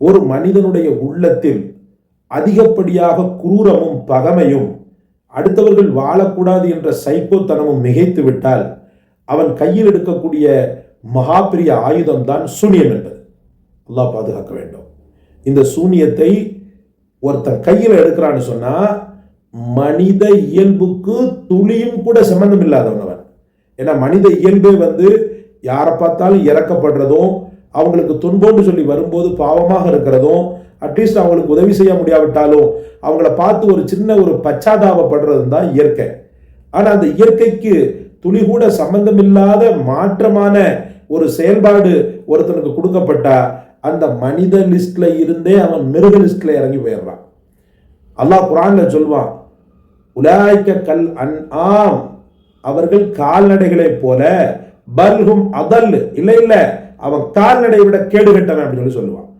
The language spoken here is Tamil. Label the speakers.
Speaker 1: ஒரு மனிதனுடைய உள்ளத்தில் அதிகப்படியாக குரூரமும் பகமையும் அடுத்தவர்கள் வாழக்கூடாது என்ற சைக்கோத்தனமும் மிகைத்து விட்டால் அவன் கையில் எடுக்கக்கூடிய மகா பெரிய ஆயுதம் தான் சூனியம் என்பது. அல்லாஹ் பாதுகாக்க வேண்டும். இந்த சூனியத்தை ஒருத்தன் கையில் எடுக்கிறான்னு சொன்னா மனித இயல்புக்கு துளியும் கூட சம்பந்தம் இல்லாதவன் அவன். ஏன்னா மனித இயல்பே வந்து யாரை பார்த்தாலும் இறக்கப்படுறதும் அவங்களுக்கு துன்பம்னு சொல்லி வரும்போது பாவமாக இருக்கிறதும் அட்லீஸ்ட் அவங்களுக்கு உதவி செய்ய முடியாவிட்டாலும் அவங்கள பார்த்து ஒரு சின்ன ஒரு பச்சாதாபப்படுறதும் தான் இயற்கை. ஆனால் அந்த இயற்கைக்கு துளி கூட சம்பந்தமில்லாத மாற்றமான ஒரு செயல்பாடு ஒருத்தனுக்கு கொடுக்கப்பட்டா அந்த மனித லிஸ்ட்ல இருந்தே அவன் மிருக லிஸ்ட்ல இறங்கி போயிடுறான். அல்லாஹ் குரான்ல சொல்வான் உலாய்க்க கல் அன் ஆம் அவர்கள் கால்நடைகளைப் போல பல்கும் அதல். இல்லை இல்லை. அவன் கால்நடை விட கேடு கட்டவன் அப்படின்னு சொல்லி சொல்லுவான்.